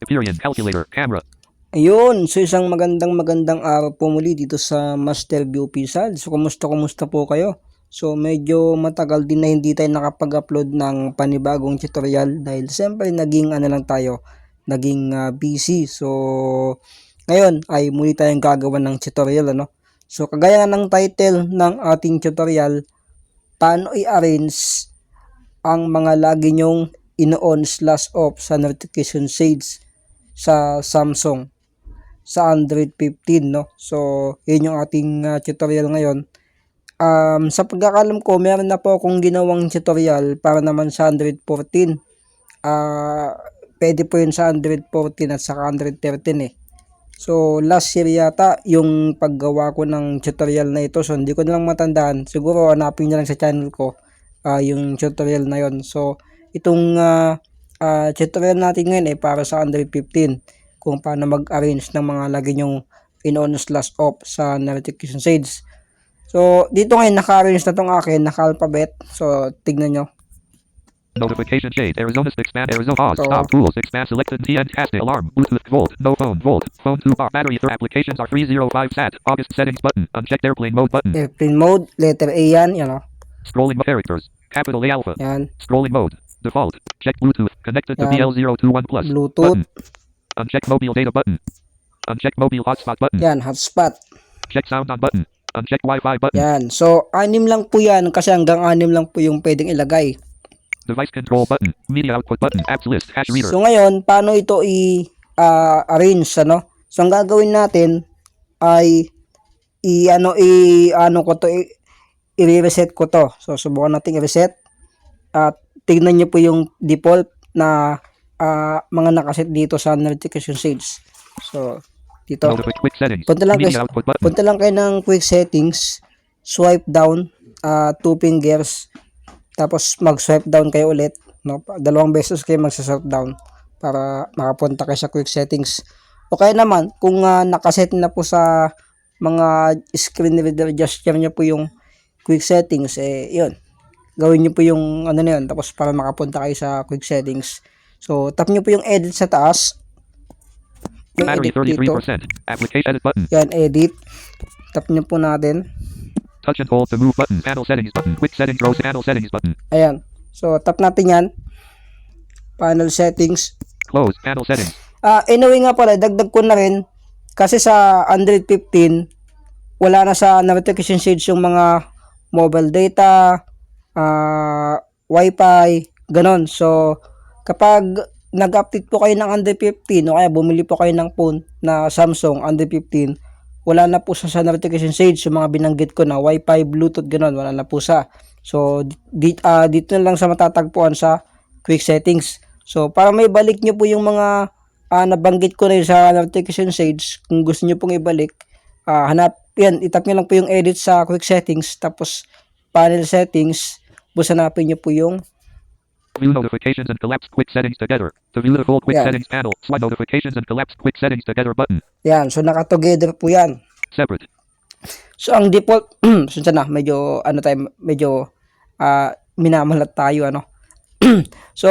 Hyperion calculator camera. Ayun, so isang magandang magandang araw po muli dito sa Master View Official. So kumusta kumusta po kayo? So medyo matagal din na hindi tayo nakapag-upload ng panibagong tutorial dahil siyempre naging ano lang tayo, naging ah, busy. So ngayon ay muli tayong gagawa ng tutorial ano. So kagaya ng title ng ating tutorial, paano i-arrange ang mga lagi nyong ino-on slash off sa notification shades sa Samsung sa Android 15 no. So, yun yung ating uh, tutorial ngayon. Um, sa pagkakalam ko, meron na po akong ginawang tutorial para naman sa Android 14. Ah, pwede po yun sa Android 14 at saka Android 13 eh. So, last year yata yung paggawa ko ng tutorial na ito. So, hindi ko na lang matandaan. Siguro, hanapin nyo lang sa channel ko ah, yung tutorial na yon So, itong ah, ah, tutorial natin ngayon eh para sa Android 15 kung paano mag-arrange ng mga lagi nyong in-on slash off sa notification shades. So, dito ngayon naka-arrange na tong akin, naka-alphabet. So, tignan nyo. Notification shade. Arizona expand. Arizona pause. So- Stop tools. Expand selected TN cast alarm. Bluetooth volt. No phone volt. Phone to bar. Battery. Third applications are 305 sat. August settings button. Unchecked airplane mode button. Airplane mode, letter A yan, yan o. Scrolling characters. Capital A alpha. Yan, Scrolling mode. Default. Check Bluetooth. Connected to Yan. BL021 plus. Bluetooth, Button. Uncheck mobile data button. Uncheck mobile hotspot button. yan, hotspot. Check sound on button. Uncheck Wi-Fi button. Yan. So, anim lang po yan kasi hanggang anim lang po yung pwedeng ilagay. Device control button. Media output button. Apps list. Hash reader. So, ngayon, paano ito i-arrange, ano? So, ang gagawin natin ay i ano i ano ko to i, i-reset ko to. So subukan nating i-reset at tignan niyo po yung default na ah, mga nakaset dito sa notification shades. So dito. Punta lang button. punta lang kayo ng quick settings, swipe down, ah, two fingers, tapos mag-swipe down kayo ulit, no? Dalawang beses kayo mag-swipe down para makapunta kayo sa quick settings. O kaya naman, kung ah, nakaset na po sa mga screen reader gesture nyo po yung quick settings, eh, yun. Gawin nyo po yung ano na yun, tapos para makapunta kayo sa quick settings. So, tap nyo po yung edit sa taas. Yung edit dito. 33%. Application edit button. Yan, edit. Tap nyo po natin. Touch and hold to move button. Panel settings button. Quick settings row panel settings button. Ayan. So, tap natin yan. Panel settings. Close panel settings. Ah, anyway nga pala, dagdag ko na rin. Kasi sa Android 15, wala na sa notification shades yung mga mobile data, ah, wifi, ganon. So, kapag nag-update po kayo ng Android 15 o kaya bumili po kayo ng phone na Samsung Android 15, wala na po sa, sa notification shades yung mga binanggit ko na wifi, bluetooth, ganon, wala na po sa. So, di, ah, dito na lang sa matatagpuan sa quick settings. So, para may balik nyo po yung mga ah, nabanggit ko na sa notification shades, kung gusto nyo pong ibalik, ah, hanap, yan, itap nyo lang po yung edit sa quick settings, tapos panel settings, bus hanapin nyo po yung View notifications and collapse quick settings together. To view the full quick Yeah. settings panel, slide notifications and collapse quick settings together button. yan, so naka-together po yan. Separate. So, ang default, sunsa na, medyo, ano tayo, medyo, ah, minamalat tayo, ano. so,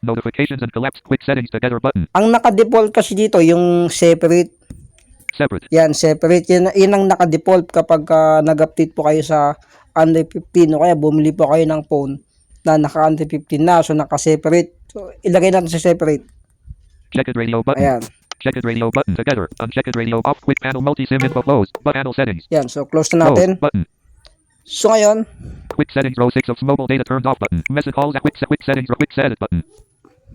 Notifications and collapse quick settings together button. ang naka-default kasi dito, yung separate, Separate. Yan, separate. Yan, yan ang naka-default kapag ah, nag-update po kayo sa Android 15 o kaya bumili po kayo ng phone na naka-Android 15 na. So, naka-separate. So, ilagay natin sa separate. Checked radio button. Ayan. Checked radio button together. Unchecked radio off quick panel multi sim info closed. But panel settings. Yan. So, close na natin. Close button. So, ngayon, Quick settings row 6 of mobile data turned off button. Message calls at quick, quick settings row quick set it button.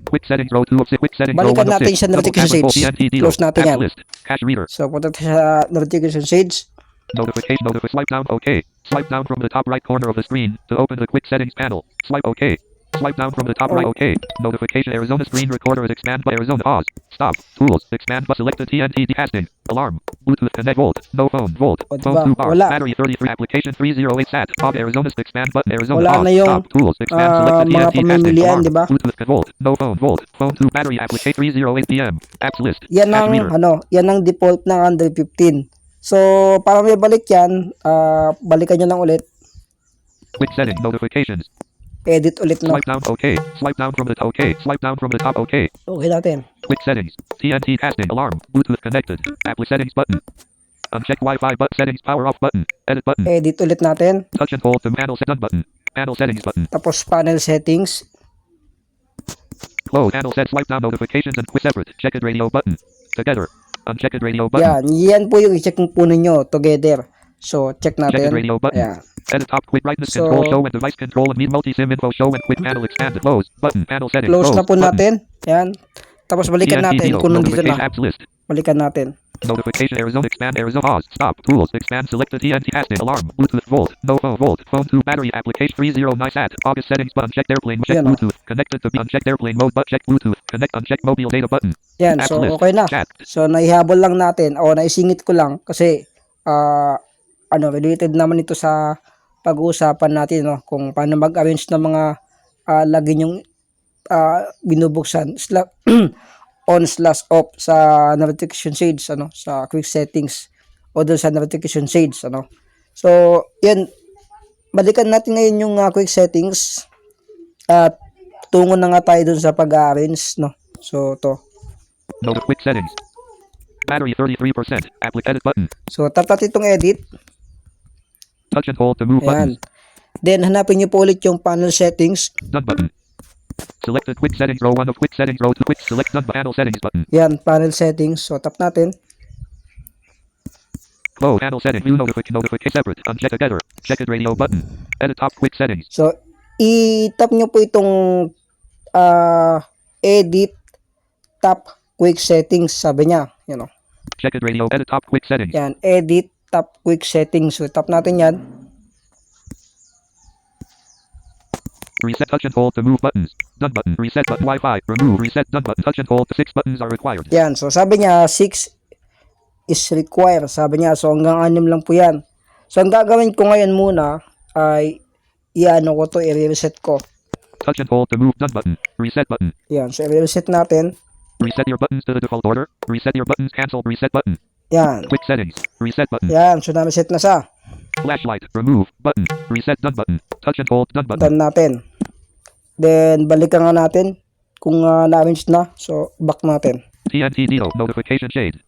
Quick settings row 2 of 6 quick settings row Balikan 1 of natin 6. sa notification Double tap on full shades. Close natin yan. list. Cache reader. so, punta sa notification shades. Notification notify swipe down OK. Swipe down from the top right corner of the screen to open the quick settings panel. Swipe OK. Swipe down from the top right OK. Notification Arizona screen recorder is expand by Arizona pause. Stop. Tools. Expand by selected TNT casting. Alarm. Bluetooth connect volt. No phone volt. Phone 2 bar. Battery 33 application 308 sat. Pop Arizona expand button Arizona Wala pause. yung, Stop. Tools. Expand ah, selected mga TNT casting. Alarm. diba? Bluetooth volt. No phone volt. Phone 2 battery application 308 PM. Apps list. Yan ang, ano, yan ang default ng Android 15. So, para may balik yan, ah, balikan nyo lang ulit. Quick setting notifications. edit ulit no. Swipe down OK. Swipe down from the OK. Swipe down from the top OK. Okay natin. Quick settings. TNT casting alarm. Bluetooth connected. Apple settings button. Uncheck Wi-Fi but settings power off button. Edit button. Edit ulit natin. Touch and hold to panel set button. Panel settings button. Tapos panel settings. Close panel set swipe down notifications and quick separate. Check it radio button. Together. Uncheck radio button. Yan, yan po yung i-check po ninyo together. So, check Check natin. it radio button. Ayan. Edit top quick brightness So- control show and device control and meet multi-sim info show and quick panel expand close button panel settings Close na po button. natin. Yan. Tapos balikan natin kung nandito na. apps list. Balikan natin. Notification Arizona expand Arizona pause stop tools expand select the TNT casting alarm Bluetooth volt no volt phone to battery application 309 sat August settings button check airplane check. Bluetooth connected to be unchecked airplane mode but check Bluetooth connect uncheck mobile data button Yan, so okay na. So, naihabol lang natin. O naisingit ko lang kasi ah ano, related naman ito sa pag-uusapan natin no, kung paano mag-arrange ng mga uh, lagi yung binubuksan sla- on slash off sa notification shades ano? Sa quick settings o doon sa notification shades ano? So yan. Balikan natin ngayon yung uh, quick settings at tungo na nga tayo doon sa pag-arrange no? So to Note quick settings. Battery 33% applic edit button. So, tap natin itong edit. touch and hold to move Ayan. buttons. Then, hanapin nyo po ulit yung panel settings. done button. Selected quick settings row 1 of quick settings row 2 quick. Select done panel settings button. Yan, panel settings. So, tap natin. close panel settings. View notification notification separate. Uncheck together check it radio button. Edit top quick settings. So, i-tap nyo po itong ah, edit tap quick settings. Sabi niya. Yan o. check it radio edit top quick settings Yan, edit tap quick settings. So, tap natin yan. Reset touch and hold to move buttons. Done button. Reset button. Wi-Fi. Remove. Reset done button. Touch and hold. Six buttons are required. Yan. So, sabi niya, 6 is required. Sabi niya, so hanggang 6 lang po yan. So, ang gagawin ko ngayon muna ay i-ano ko to, i-reset ko. Touch and hold to move. Done button. Reset button. Yan. So, i-reset natin. Reset your buttons to the default order. Reset your buttons. Cancel. Reset button. Yan. Quick settings. Reset button. Yan. So, na-reset na sa. Flashlight. Remove. Button. Reset done button. Touch and hold. Done button. Done natin. Then, balikan nga natin kung uh, na-arrange na. So, back natin. TNT Dito. Notification shade.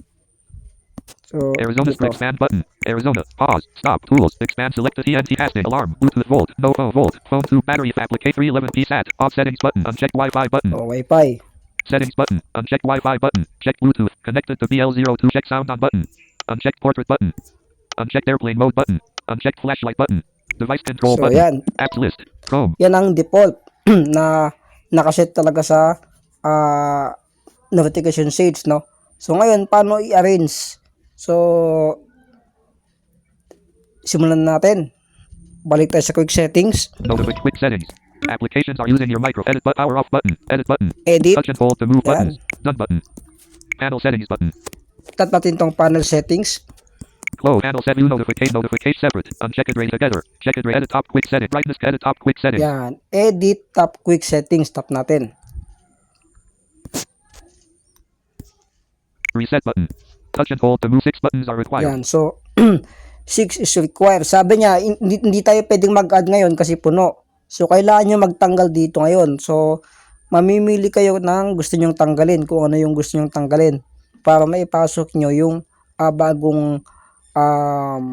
So, Arizona ito. expand button. Arizona. Pause. Stop. Tools. Expand. Select the TNT casting alarm. Bluetooth volt. No volt. Phone to battery applicate 311p sat. Off settings button. Uncheck Wi-Fi button. Oh, Wi-Fi. Settings button. Uncheck Wi-Fi button. Check Bluetooth. Connected to BL02. Check sound on button. Uncheck portrait button. Uncheck airplane mode button. Uncheck flashlight button. Device control So, button. yan. Apps list. Chrome. Yan ang default na nakaset talaga sa ah, notification shades, no? So, ngayon, paano i-arrange? So, simulan natin. Balik tayo sa quick settings. Notification quick settings. Applications are using your micro. Edit but power off button. Edit button. Edit. Touch and hold to move Yan. buttons. Done button. Panel settings button. Tap natin tong panel settings. Close. Panel set view notification. Notification separate. Uncheck it rate together. Check it rate. Edit top quick setting. Brightness. Edit top quick settings. Yan. Edit tap quick settings. Tap natin. Reset button. Touch and hold to move. Six buttons are required. Yan. So, 6 is required. Sabi niya, hin- hindi, hindi tayo pwedeng mag-add ngayon kasi puno. So, kailangan nyo magtanggal dito ngayon. So, mamimili kayo ng gusto nyong tanggalin kung ano yung gusto nyong tanggalin para maipasok nyo yung ah, bagong um,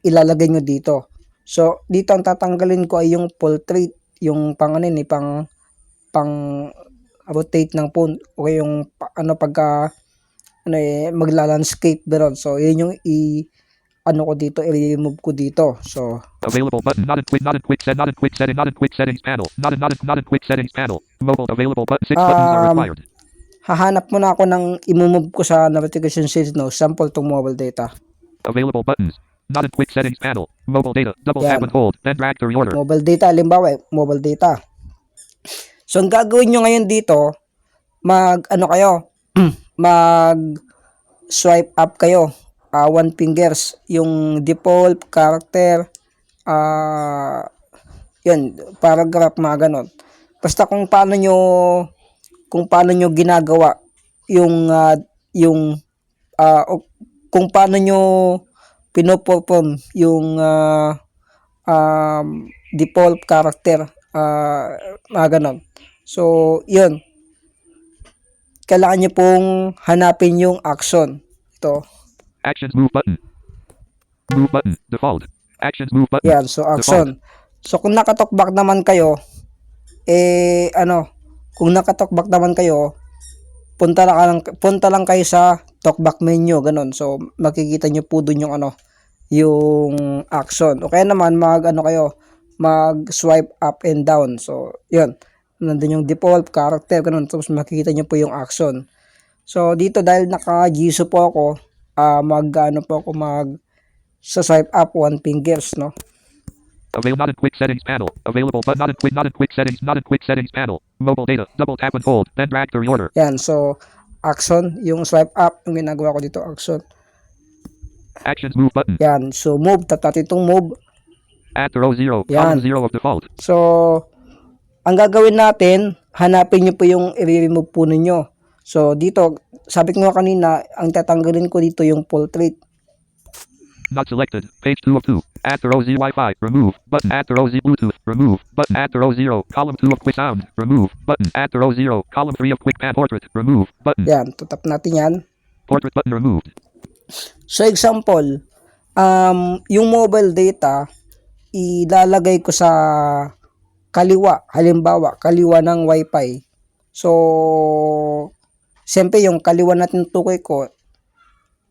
ilalagay nyo dito. So, dito ang tatanggalin ko ay yung portrait, yung pang ano yun, eh, pang pang rotate ng phone o yung ano pagka ano eh, magla-landscape doon. So, yun yung i ano ko dito, i-remove ko dito. So, Available button. Not in quick. Not in quick set. Not in quick setting. Not in quick settings panel. Not in not in not in quick settings panel. Mobile available button. Six buttons are Um, required. hahanap muna ako ng i-move ko sa notification shades no. Sample tong mobile data. Available buttons. Not in quick settings panel. Mobile data. Double Yan. tap and hold. Then drag to reorder. Mobile data, halimbawa, eh, mobile data. So, ang gagawin nyo ngayon dito, mag, ano kayo, mag swipe up kayo. Ah, one fingers. Yung default, character, ah, yun, paragraph, mga ganon. Basta kung paano nyo, kung paano nyo ginagawa yung, ah, yung, o- kung paano nyo pinoperform yung, ah, um, default character Ah, mga ganon. So, yun. Kailangan nyo pong hanapin yung action. Ito. Actions move button. Move button. Default. Actions move button. Yan, so action. So kung nakatalkback naman kayo, eh ano, kung nakatalkback naman kayo, punta lang, punta lang kayo sa talkback menu, ganun. So makikita nyo po dun yung ano, yung action. O kaya naman mag ano kayo, mag swipe up and down. So yun, nandun yung default character, ganun. Tapos makikita nyo po yung action. So dito dahil naka-giso po ako, ah mag ano po ako mag sa swipe up one fingers, no? Avail not in quick settings panel. Available but not in quick not in quick settings not in quick settings panel. Mobile data. Double tap and hold. Then drag to reorder. Yan, so action, yung swipe up, yung ginagawa ko dito, action. Actions move button. Yan, so move, tap natin itong move. To row zero. Yan. Column zero of default. So, ang gagawin natin, hanapin nyo po yung i-remove po ninyo. So, dito, sabi ko nga kanina, ang tatanggalin ko dito yung portrait. Not selected. Page two of two. Add to row Z Wi-Fi. Remove. Button. Add row Z Bluetooth. Remove. Button. Add row zero. Column two of quick sound. Remove. Button. Add row zero. Column three of quick pan portrait. Remove. Button. Yan, tutap natin yan. Portrait button removed. So, example, um, yung mobile data, ilalagay ko sa kaliwa, halimbawa, kaliwa ng wifi. So, siyempre yung kaliwa natin tukoy ko,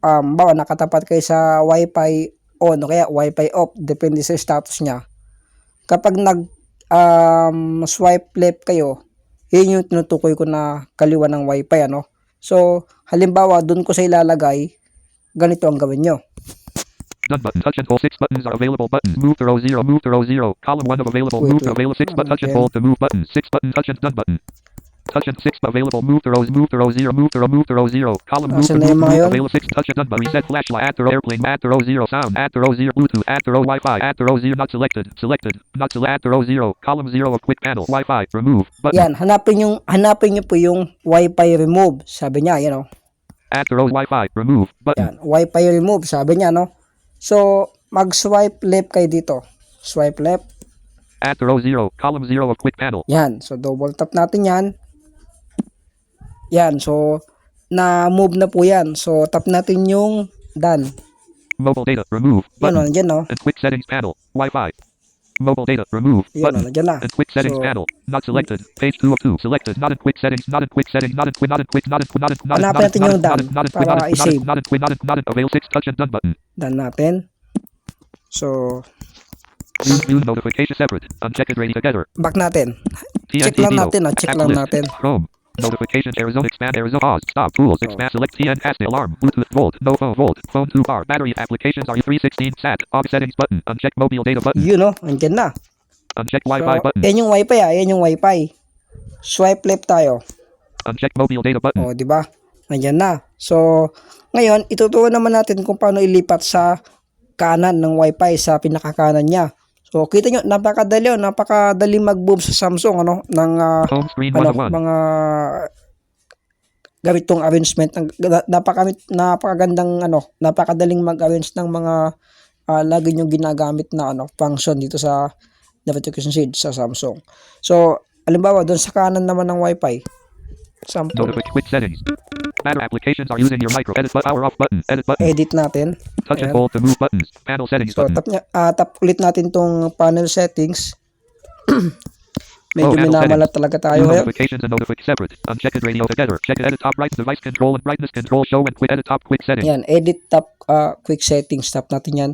um, bawa nakatapat kayo sa wifi on o kaya wifi off, depende sa status niya. Kapag nag um, swipe left kayo, yun yung tinutukoy ko na kaliwa ng wifi, ano? So, halimbawa, dun ko sa ilalagay, ganito ang gawin nyo. Done button. Touch and hold. Six buttons are available. Buttons. Move to row zero. Move to row zero. Column one of available. Wait, move wait. available. Six but touch and hold to move button. Six button. Touch and done button. Touch and six available. Move to rows. Move to row zero. Move to row. Move to row zero. Column move to move. available. Six touch and button. Reset flashlight. Add to row airplane. Add to row zero. Sound. Add to row zero. Bluetooth. Add to row Wi-Fi. Add to row zero. Not selected. Selected. Not select. Add to row zero. Column zero of quick panel. Wi-Fi. Remove. Button. Yan, hanapin yung hanapin niyo po yung wifi remove. Sabi niya, you know. Add to row Wi-Fi. Remove. Button. Yan, wifi remove, sabi niya, no. So, mag-swipe left kayo dito. Swipe left. Add to row zero. Column zero of quick panel. Yan. So, double tap natin yan. Yan. So, na-move na po yan. So, tap natin yung done. Mobile data. Remove. Yan, Button. o, nandiyan, no. And quick settings panel. Wi-Fi. Mobile data. Remove. Yan, o, Button. nandiyan na. And quick settings So- panel. Not selected. Page two of two. Selected. Not in quick settings. Not in quick settings. Not in quick. Not in quick. Not in not in not in Hanapin not in natin not yung done in not in quick. Not para i-save. not in quick. Not in not in avail six touch and done button. Done natin. So, View notification separate. Unchecked ready together. back natin. Check lang natin, ah. Check lang natin. Chrome. Notifications Arizona expand Arizona pause stop tools expand select TN cast alarm Bluetooth volt no phone volt phone 2 bar battery applications are 316 sat aux settings button uncheck mobile data button Yun, no. Nandiyan na. uncheck So, Wi-Fi button yan yung wifi, ah. Yan yung wifi. Swipe left tayo. uncheck mobile data button O, di ba? Nandiyan na. So, ngayon, ituturo naman natin kung paano ilipat sa kanan ng wifi sa pinakakanan niya. So, kita nyo, napakadali, oh, napakadali mag-move sa Samsung, ano, ng home screen ano, 101 mga ganitong arrangement ng napaka napakagandang ano napakadaling mag-arrange ng mga ah, lagi nyo ginagamit na ano function dito sa notification shade sa Samsung. So, halimbawa doon sa kanan naman ng Wi-Fi. Sample. Quick settings. Matter applications are using your micro edit but power off button. Edit button. edit natin. Touch and hold to move buttons. Panel settings So, button. tap, niya, ah, tap ulit natin tong panel settings. Medyo Oh, panel minamalat talaga tayo ngayon. notifications and notification separate. Unchecked radio together. Check edit top right device control and brightness control show and quick edit top quick settings. Yan, edit tap ah, quick settings. Tap natin yan.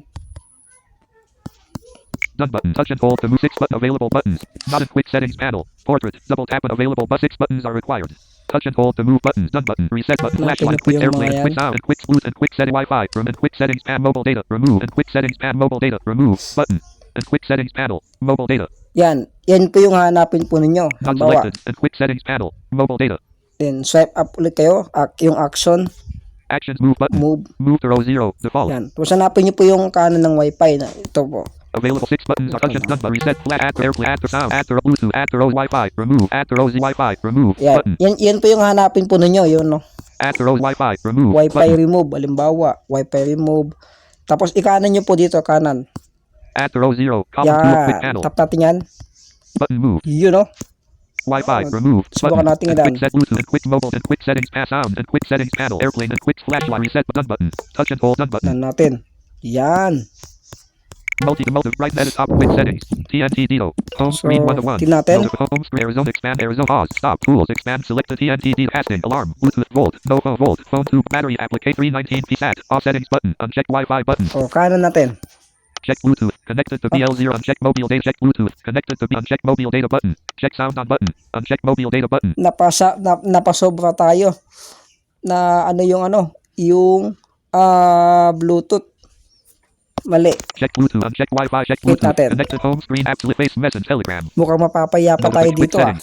Done button. Touch and hold to move six button available buttons. Not in quick settings panel. Portrait. Double tap and available but six buttons are required. Touch and hold to move buttons. Done button. Reset button. Flashlight. Quick airplane. mga Quick yan. sound and quick Bluetooth and quick setting Wi-Fi. Room and quick settings pan mobile data. Remove and quick settings pan mobile data. Remove button. And quick settings panel. Mobile data. Yan. Yan po yung hanapin po ninyo. Not Halimbawa, selected. And quick settings panel. Mobile data. then swipe up ulit kayo. Ak yung action, Actions move button. move. Move to row zero. Default. Yan. Tapos hanapin nyo po yung kanan ng wifi na ito po. Available six buttons are done but reset flat airplane add to sound to Bluetooth add to row Wi-Fi remove row Z Wi-Fi remove Yan. button Yan, yan po yung hanapin po ninyo. Yun, no. add to row Wi-Fi remove Wi-Fi button remove. Halimbawa, Wi-Fi remove. Tapos ikanan nyo po dito, kanan. add to row zero column two quick Yan. panel Tap natin yan. button move. Yun oh. Wi-Fi remove subukan natin And ilan. quick set Bluetooth and quick mobile and quick settings pass sound and quick settings panel airplane and quick flashlight reset done button. Touch and hold done button. Tignan natin. Yan. Multi motive bright edit top quick settings. TNT Dito. Home So, screen one to one. natin. Home screen Arizona expand Arizona pause stop tools expand select the TNT Dito passing alarm Bluetooth volt no phone volt phone tube battery applicate 319 p sat off settings button uncheck Wi-Fi button O, kanan natin. check Bluetooth connected to BL0 uncheck mobile data check Bluetooth connected to B uncheck mobile data button check sound on button uncheck mobile data button Napasa, na, napasobra tayo. Na ano yung ano, yung ah Bluetooth. Mali. check Bluetooth uncheck Wi-Fi check Wait Bluetooth natin. connected home screen app split face message Telegram Mukhang mapapaya pa tayo dito ah.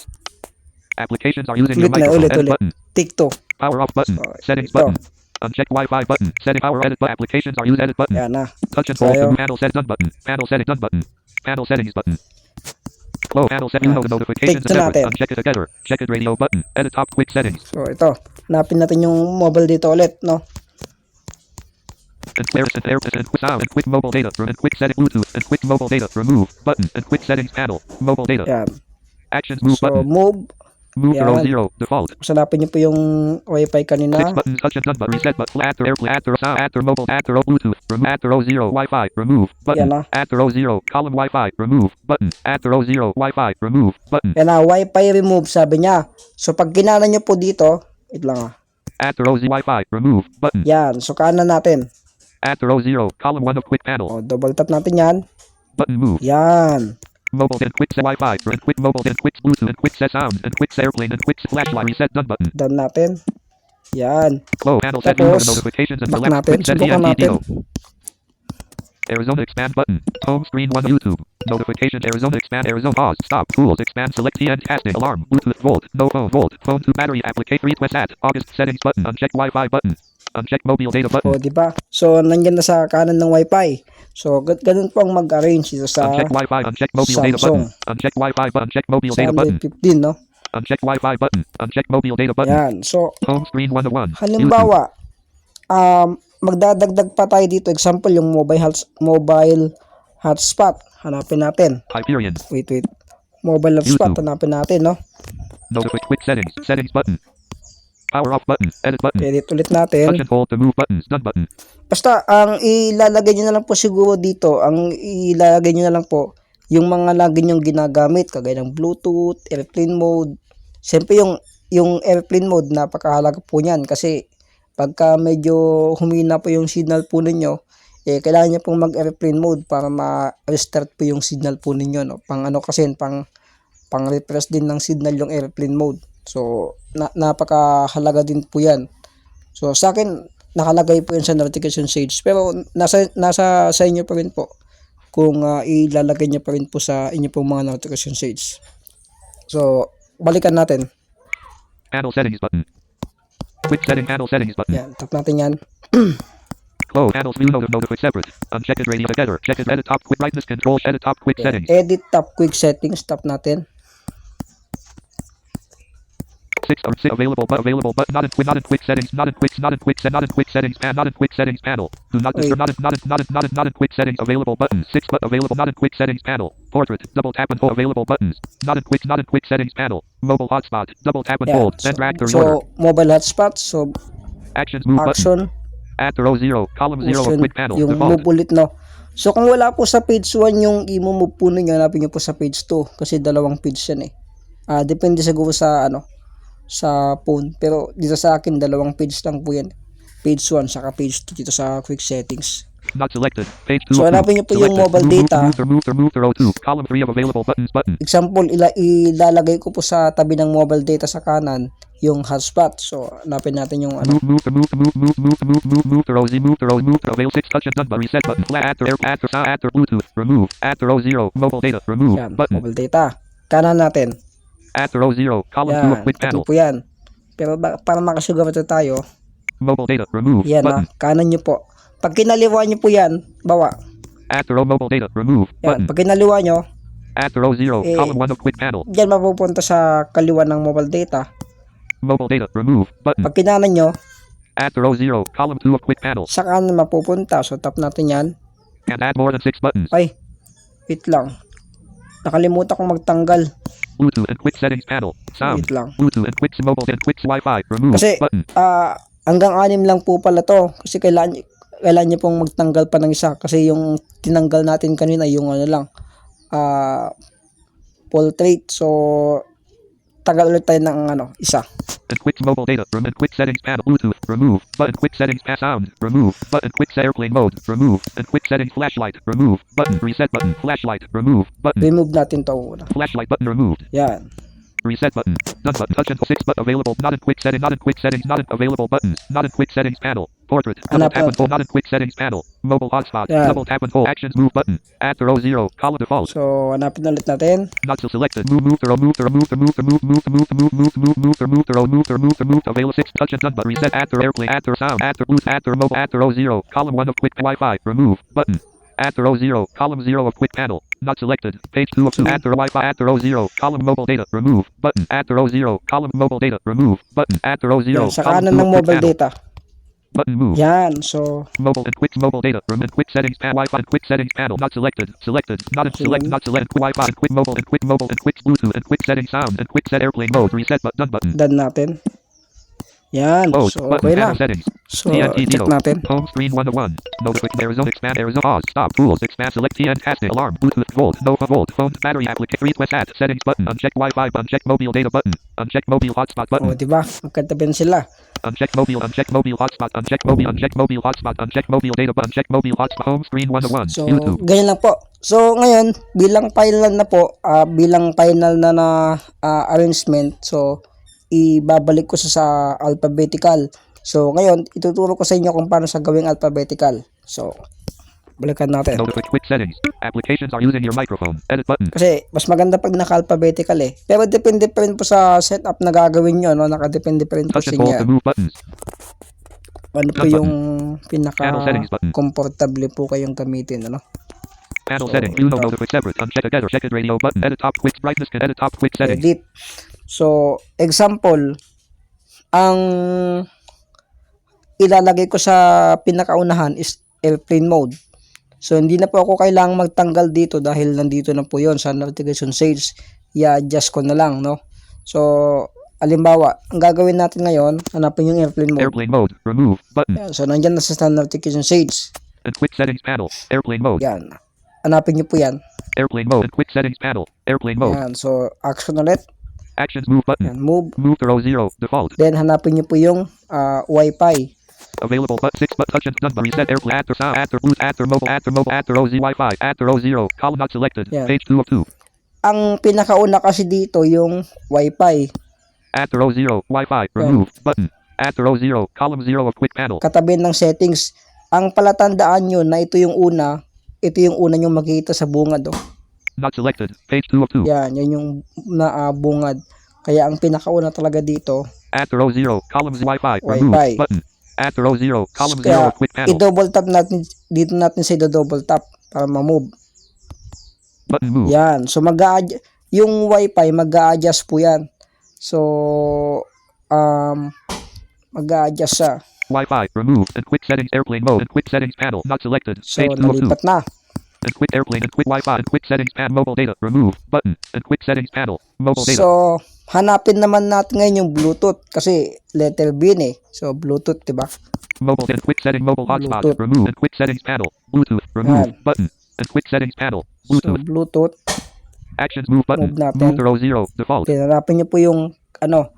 Applications are using your Ulit na, microphone ulit, ulit. button TikTok. power off button So, settings ito. button uncheck Wi-Fi button setting power edit button applications are used edit button Yan na. Touch and hold the panel set done button. Panel setting done button. Panel settings button. Close panel set. You know the notifications Take and natin. Uncheck it together. Check it radio button. Edit top quick settings. So ito. Hanapin natin yung mobile dito ulit, no? Clear and air and quick sound and quick mobile data and quick setting Bluetooth and quick mobile data remove button and quick settings panel mobile data Yan. actions move So, button move. move yan. zero zero default Hanapin niyo po yung wifi kanina. six buttons touch and done but reset but after airplane after sound after mobile after Bluetooth remove after zero Wi-Fi remove button Yan na. after zero column Wi-Fi remove button after zero Wi-Fi remove button Yan na, wifi remove, sabi niya. So, pag kinana niyo po dito, wait lang ah. Z Wi-Fi remove button Yan. So, kanan natin. After 00, column 1 of quick panel. O, double tap natin yan. Button move. Yan. Mobile and quick set Wi-Fi. And quick mobile and quick Bluetooth and quick set sound. And quick airplane and quick flashlight reset done button. Done natin. Yan. Close panel set Tapos, notifications and back select natin. quick set Subukan TNT natin. Arizona expand button. Home screen 1 YouTube. Notification Arizona expand Arizona pause. Stop. Tools expand select TN casting alarm. Bluetooth volt. No phone volt. Phone to battery applicate request at. August settings button. Uncheck Wi-Fi button. Uncheck mobile data button. O, di ba? So, nandyan na sa kanan ng wifi. So, gan- ganun po ang mag-arrange dito sa Uncheck Wi-Fi. Uncheck mobile data Samsung. button. Uncheck Wi-Fi. Uncheck mobile data button. Android 15, no? Uncheck Wi-Fi button. Uncheck mobile data button. Yan. So, Home screen 1 to 1. halimbawa, um, magdadagdag pa tayo dito. Example, yung mobile, hots- mobile hotspot. Hanapin natin. Hyperion. Wait, wait. Mobile hotspot. YouTube. Hanapin natin, no? Notify quick settings. Settings button. Power off button. Edit button. Edit ulit Touch natin. and hold to move buttons. Done button. Basta, ang ilalagay nyo na lang po siguro dito, ang ilalagay nyo na lang po, yung mga lagi nyong ginagamit, kagaya ng Bluetooth, airplane mode. Siyempre yung, yung airplane mode, napakahalaga po niyan kasi pagka medyo humina po yung signal po ninyo, eh, kailangan nyo pong mag-airplane mode para ma-restart po yung signal po ninyo. No? Pang ano kasi, pang, pang refresh din ng signal yung airplane mode. So, na, napakahalaga din po yan. So, sa akin, nakalagay po yun sa notification shades. Pero, nasa, nasa sa inyo pa rin po kung ah, ilalagay nyo pa rin po sa inyo pong mga notification shades. So, balikan natin. Panel settings button. Quick setting panel settings button. Yan, tap natin yan. Close panels view notif notify separate. Uncheck it radio together. Check it edit top quick brightness control. Edit top quick settings. Edit top quick settings, tap natin. Six or six available but available but not in quick not in quick settings. Not in quick not in quick set not in quick settings pan not in quick settings panel. Do not disturb not in not in not in not in not in quick settings available button. Six but available not in quick settings panel. Portrait double tap and hold available buttons. Not in quick not in quick settings panel. Mobile hotspot double tap and Yan. hold. So, Then drag to so, mobile hotspot. So, Actions move button. action. After O zero column zero of Motion, quick panel. yung Default. move ulit, no? So, kung wala po sa page 1 yung i-move po ninyo, hanapin nyo po sa page 2 kasi dalawang page yan eh. Ah, depende siguro sa ano sa phone. Pero dito sa akin, dalawang page lang po yan. Page 1 saka page 2 dito sa quick settings. Not selected. Page 2 So, hanapin niyo po yung Selected. mobile Move, move, data. Move, to row 2. Column 3 of available buttons. Button. Example, ila ilalagay ko po sa tabi ng mobile data sa kanan yung hotspot. So, hanapin natin yung ano. Move, move, move, move, move, move, move, move, move, to row Z. Move, to row, move, to avail 6. Touch and done. But reset button. Flat after air, after sound, after Bluetooth. Remove. After row 0. Mobile data. Remove. Yan, Button. mobile data. Kanan natin. After row 0. Column 2 of ito panel. po yan. Pero ba, para makasigurado tayo, Mobile data. Remove. yan Button. ah, kanan nyo po. Pag kinaliwa nyo po yan, bawa. After row mobile data. Remove. Yan, Button. pag kinaliwa nyo, After row 0. Eh, Column 1 of quick panel. dyan mapupunta sa kaliwa ng mobile data. Mobile data. Remove. Button. Pag kinanan nyo, After row 0. Column 2 of quick panel. sa kanan mapupunta. So, tap natin yan. And add more than 6 buttons. Ay, wait lang. Nakalimutan kong magtanggal. Bluetooth and quick settings panel. Sound. Wait lang. Bluetooth and quick mobile and quick Wi-Fi. Remove Kasi button. ah hanggang anim lang po pala to. Kasi kailangan, kailangan niyo pong magtanggal pa ng isa. Kasi yung tinanggal natin kanina, yung ano lang, ah portrait. So, tagal ulit tayo ng ano, isa. Quick mobile data. Rem and quick settings panel. Bluetooth. Remove. Button. Quick settings pass sound. Remove. Button. Quick set airplane mode. Remove. And quick settings flashlight. Remove. Button. Reset button. Flashlight. Remove. Button. Remove natin to muna. Flashlight button removed. Yan. Reset button. None button. Touch and six but available. Not in quick setting. Not in quick settings. Not in available buttons. Not in quick settings panel. Portrait. Double tap and hold. Not in quick settings panel. Mobile hotspot. Yan. Double tap and hold. Actions move button. Add to row zero. Column default. So, hanapin ulit natin. Not so selected. Move, move, to row, move, to row, move, to move, move, move, move, move, move, move, move, to move, to row, move, to move, to move, available six. Touch and done, but reset. Add to airplane. Add to sound. Add to bluetooth. Add to mobile. Add to row zero. Column one of quick Wi-Fi. Remove button. Add to row zero. Column zero of quick panel. Not selected. Page two of two. Add to Wi-Fi. Add to row zero. Column mobile data. Remove button. Add to row zero. Column mobile data. Remove button. Add to row zero. Yan, sa Column kanan ng mobile data. Button move. Yan. So, Mobile and quick mobile data. And quick settings panel. Wi-Fi and quick settings panel. Not selected. Selected. Not in select. Not select. Wi-Fi and quick mobile and quick mobile and quick Bluetooth and quick settings sound and quick set airplane mode. Reset but done button. done natin. Yan. Close So, okay na. Settings. So, TNT check natin. Home screen one to one. Notification. Arizona expand. Arizona pause. Stop. Tools. Expand. Select TN. Alarm. Bluetooth. Volt. Nova. Volt. Phone. Battery. Application. Request at. Settings button. Uncheck Wi-Fi. Uncheck mobile data button. Uncheck mobile hotspot button. diba? Magkatabi sila. Uncheck mobile. Uncheck mobile hotspot. Uncheck mobile. Uncheck mobile hotspot. Uncheck mobile data. button. Uncheck mobile hotspot. Home screen one to one. So, YouTube. ganyan lang po. So, ngayon, bilang final na po, ah, bilang final na na ah, arrangement, so, ibabalik ko sa, sa alphabetical. So, ngayon, ituturo ko sa inyo kung paano sa gawing alphabetical. So, balikan natin. Notification. Quick settings. Applications are using your microphone. Edit button. Kasi, mas maganda pag naka-alphabetical eh. Pero depende pa rin po sa setup na gagawin nyo, no? Nakadepende pa rin po sa inyo. Ano po yung pinaka-comfortable po kayong gamitin, ano? Panel So, settings. Uno ito. notification separate. Uncheck together. Checked radio button. Edit top quick brightness. Can edit top quick settings. edit. So, example, ang ilalagay ko sa pinakaunahan is airplane mode. So, hindi na po ako kailangang magtanggal dito dahil nandito na po yon sa navigation shades. I-adjust ko na lang, no? So, alimbawa, ang gagawin natin ngayon, hanapin yung airplane mode. Airplane mode. Remove button. Yan. So, nandyan na sa standard navigation shades. And quick settings panel. Airplane mode. Yan. Hanapin nyo po yan. Airplane mode. Quick settings panel. Airplane mode. Yan. So, action ulit. Actions move button. Yan. Move. Move to row zero. Default. Then, hanapin nyo po yung ah, Wi-Fi. Available but six but touch and done but reset airplane after sound after bluetooth after mobile after mobile after row Z Wi-Fi after row zero. Column not selected. Yeah. Page two of two. Ang pinakauna kasi dito yung Wi-Fi. After row zero. Wi-Fi. Remove button. After row zero. Column zero of quick panel. Katabi ng settings. Ang palatandaan nyo na ito yung una, ito yung una nyo makikita sa bungad. Oh. Not selected. Page two of two. Yan, yan yung na ah, bungad. Kaya ang pinakauna talaga dito, After row zero. Column Z Wi-Fi. Wi-Fi. Remove button. After row zero. Column zero kaya of quick panel. i-double tap natin, dito natin sa double tap para ma-move. Button move. Yan. So mag yung wifi mag-a-adjust po yan. So um mag-a-adjust siya. Wi-Fi. Remove. And quick settings airplane mode. And quick settings panel. Not selected. So Page two. nalipat na. And quick airplane and quick Wi-Fi and quick settings pan mobile data. Remove button. And quick settings panel. Mobile data. So hanapin naman natin ngayon yung Bluetooth kasi letter B yun eh. So Bluetooth, 'di ba? Mobile and quick setting mobile hotspot. Bluetooth. Remove and quick settings panel. Bluetooth. Remove Yan. button. And quick settings panel. So Bluetooth. Bluetooth, Actions move button. Move natin. Move zero. Default. then hanapin niyo po yung ano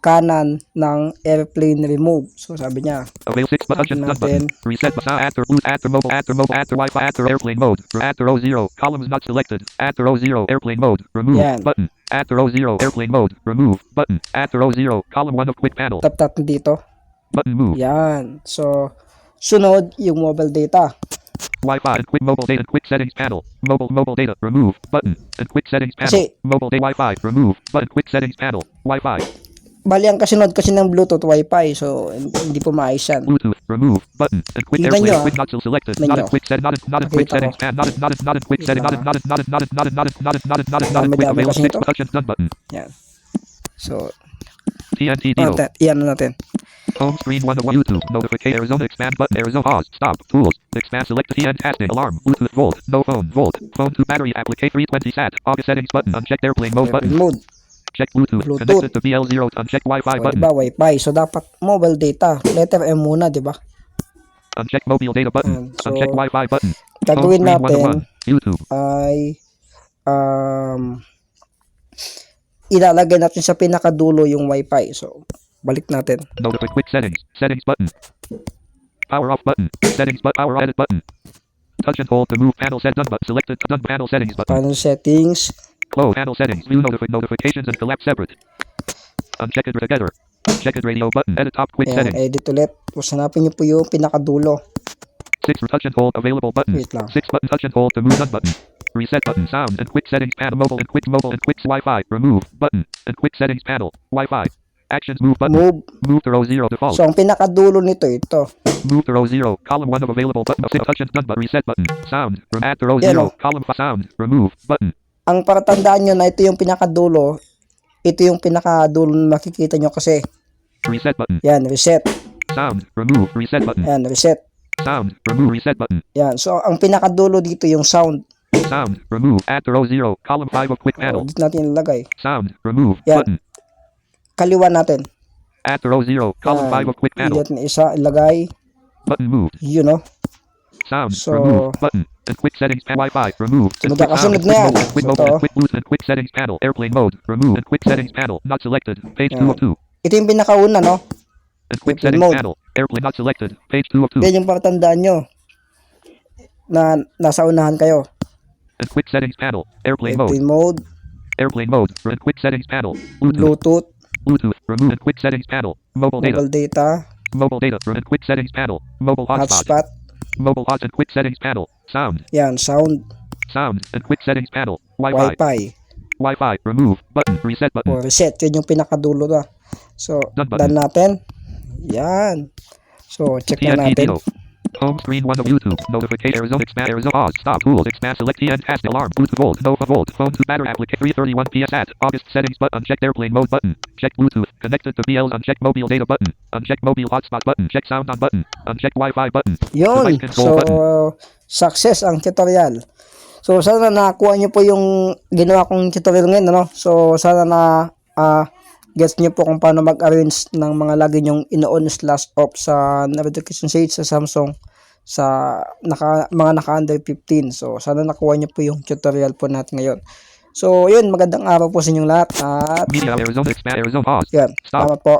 kanan ng airplane remove. So sabi niya, Avail six but touch and done button. natin. Reset sound after blue after mobile after mobile after Wi-Fi after airplane mode. After row zero. Columns not selected. After row zero. Airplane mode. Remove Yan. button. After row zero. Airplane mode. Remove button. After row zero. Column one of quick panel. tap tap dito. Button move. Yan. So sunod yung mobile data. Wi-Fi and quick mobile data quick settings panel. Mobile mobile data remove button and quick settings panel. Kasi- mobile data Wi-Fi remove button quick settings panel. Wi-Fi Bali ang kasunod kasi ng Bluetooth Wi-Fi. So hindi, po maayos yan. Bluetooth remove button and quick Tingnan nyo, ah. quick not selected. Not nyo. quick set not in not in quick ko. pan not in not in not in quick setting not in not in not in not in not in not in not in not in not in not in quick Dami-dami avail kasi six ito. touch and done button. Yan. So TNT deal. natin, na natin. Home screen 1 of YouTube. Notification Arizona expand button. Arizona pause. Stop. Tools. Expand select TN tasking. Alarm. Bluetooth volt. No phone. Volt. Phone to battery application 320 sat. August settings button. Unchecked airplane mode button. mode. Check Bluetooth. Bluetooth. Connected to BL0. Uncheck Wi-Fi O, button. diba, Wi-Fi. So, dapat mobile data. Letter M muna, diba? Uncheck mobile data button. Ayan, so, Uncheck Wi-Fi button. Gagawin screen 1 of natin 1. YouTube. ay um, ilalagay natin sa pinakadulo yung Wi-Fi. So, balik natin. Notify quick settings. Settings button. Power off button. Settings but power edit button. Touch and hold to move panel set done but selected done panel settings button. Panel settings. Close panel settings. View notify notifications and collapse separate. Uncheck it together. Check it radio button. Edit top quick Ayan, settings. edit ulit. Tapos hanapin nyo po yung pinakadulo. Six touch and hold available button. Wait lang. Six button touch and hold to move done button. Reset button sound and quick settings panel mobile and quick mobile and quick Wi-Fi remove button and quick settings panel Wi-Fi actions move button Move. move to row zero default So, ang pinakadulo nito, ito. move to row zero column one of available button six touch and done but reset button sound rem- add to row Yan, zero oh. column five sound remove button Ang paratandaan nyo na ito yung pinakadulo, ito yung pinakadulo na makikita nyo kasi. reset button Yan, reset. sound remove reset button Yan, reset. sound remove reset button Yan. So, ang pinakadulo dito yung sound. sound remove to row zero column five of quick panel dito natin ilagay. sound remove Yan. button Kaliwa natin. to row zero column Yan. five of quick panel Ilagay natin isa, ilagay. button moved Yun, no? Sound. So- remove. Button. And quick settings. pa- Wi-Fi. Remove. And quick magkakasunod sound. na yan. Quick mode. So, And quick boost. And quick settings panel. Airplane mode. Remove. And quick settings panel. Not selected. Page Yan. 2 of 2. Ito yung pinakauna, no? And quick settings mode. panel. Airplane not selected. Page 2 of 2. Yan yung paratandaan nyo na nasa unahan kayo. And quick settings panel. Airplane mode. Airplane mode, Airplane mode. And quick settings panel. Bluetooth. Bluetooth, Bluetooth. Remove. And quick settings panel. Mobile data. mobile data, Mobile data. And quick settings panel. Mobile hotspot. hotspot. Mobile hot and quick settings panel. Sound. Yan, sound, Sound. And quick settings panel. Wi-Fi. Wi-Fi, Wi-Fi. Remove. Button. Reset button. o reset. Yun yung pinakadulo na. So, Done done natin. Yan. So, check na natin. Home screen 1 of YouTube. Notification Arizona expand Arizona pause. Stop. Tools expand select TN cast alarm. Bluetooth volt. Nova volt. Phone to battery application 331 PS at August settings but unchecked airplane mode button. Check Bluetooth. Connected to BL's uncheck mobile data button. Uncheck mobile hotspot button. Check sound on button. Uncheck Wi-Fi button. Yun. So, button. success ang tutorial. So, sana nakuha nyo po yung ginawa kong tutorial ngayon, ano? So, sana na ah gets nyo po kung paano mag-arrange ng mga lagi nyong ino-on slash off sa notification shade sa Samsung sa naka, mga naka under 15. So, sana nakuha nyo po yung tutorial po natin ngayon. So, yun, magandang araw po sa inyong lahat at Media Arizona Arizona pause. yan, Stop. salamat po.